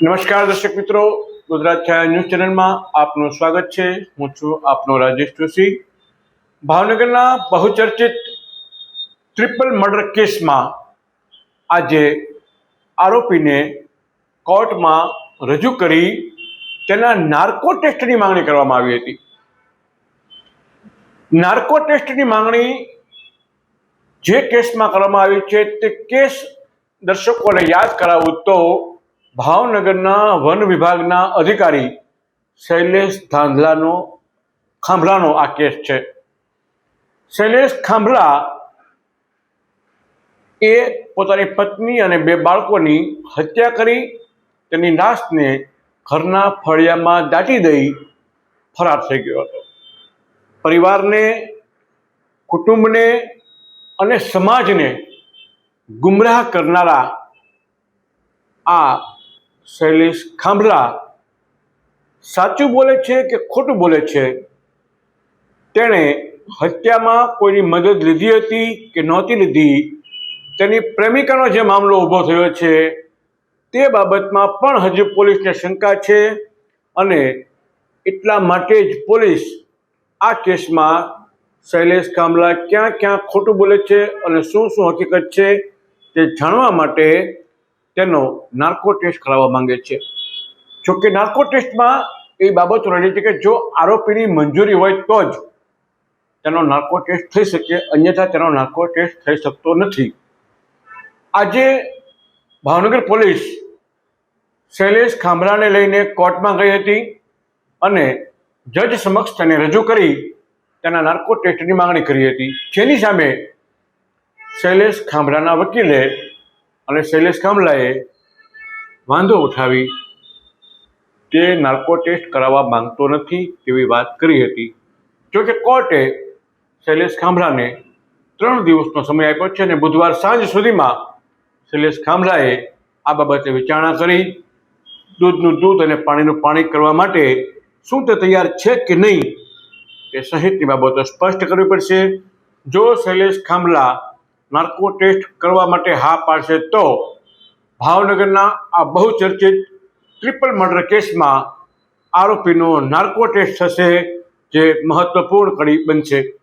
નમસ્કાર દર્શક મિત્રો, ગુજરાત છાયા ન્યૂઝ ચેનલમાં આપનું સ્વાગત છે. હું છું આપનો રાજેશ જોશી. ભાવનગરના બહુચર્ચિત ટ્રિપલ મર્ડર કેસમાં આજે આરોપીને કોર્ટમાં રજૂ કરી તેના નાર્કો ટેસ્ટની માંગણી કરવામાં આવી હતી. નાર્કો ટેસ્ટની માંગણી જે કેસમાં કરવામાં આવી છે તે કેસ દર્શકોને યાદ કરાવું તો ભાવનગરના વન વિભાગના અધિકારી શૈલેષ ધાંધલાનો ખાંભલાનો આ કેસ છે. શૈલેષ ખાંભલા એ પોતાની પત્ની અને બે બાળકોની હત્યા કરી, તેની લાશને ઘરના ફળિયામાં દાટી દઈ ફરાર થઈ ગયો હતો. પરિવારને, કુટુંબને અને સમાજને ગુમરાહ કરનારા આ શૈલેષ ખાંભલા સાચું બોલે છે કે ખોટું બોલે છે? તેણે હત્યામાં કોઈની મદદ લીધી હતી કે નહોતી લીધી? તેની પ્રેમિકાનો જે મામલો ઊભો થયો છે, તે બાબતમાં પણ હજુ પોલીસને શંકા છે અને એટલા માટે જ પોલીસ આ કેસમાં શૈલેષ કામલા ક્યાં ક્યાં ખોટું બોલે છે અને શું શું હકીકત છે તે જાણવા માટે તેનો નાર્કો ટેસ્ટ કરાવવા માંગે છે. જોકે નાર્કો ટેસ્ટમાં એ બાબતો રહેલી છે કે જો આરોપીની મંજૂરી હોય તો જ તેનો નાર્કો ટેસ્ટ થઈ શકે, અન્યથા તેનો નાર્કો ટેસ્ટ થઈ શકતો નથી. આજે ભાવનગર પોલીસ શૈલેષ ખાંભલાને લઈને કોર્ટમાં ગઈ હતી અને જજ સમક્ષ તેને રજૂ કરી તેના નાર્કો ટેસ્ટની માંગણી કરી હતી. જેની સામે શૈલેષ ખાંભલાના વકીલે અને શૈલેષ કામલાએ વાંધો ઉઠાવી તે નાર્કો ટેસ્ટ કરાવવા માંગતો નથી તેવી વાત કરી હતી. જોકે કોર્ટે શૈલેષ ખાંભલાને ત્રણ દિવસનો સમય આપ્યો છે અને બુધવાર સાંજ સુધીમાં શૈલેષ ખાંભલાએ આ બાબતે વિચારણા કરી. દૂધનું દૂધ અને પાણીનું પાણી કરવા માટે શું તે તૈયાર છે કે નહીં તે સહિતની બાબતો સ્પષ્ટ કરવી પડશે. જો શૈલેષ ખાંભલા નાર્કો ટેસ્ટ કરવા માટે હા પાડશે તો ભાવનગરના આ બહુચર્ચિત ટ્રિપલ મર્ડર કેસમાં આરોપીનો નાર્કો ટેસ્ટ થશે જે મહત્વપૂર્ણ કડી બનશે.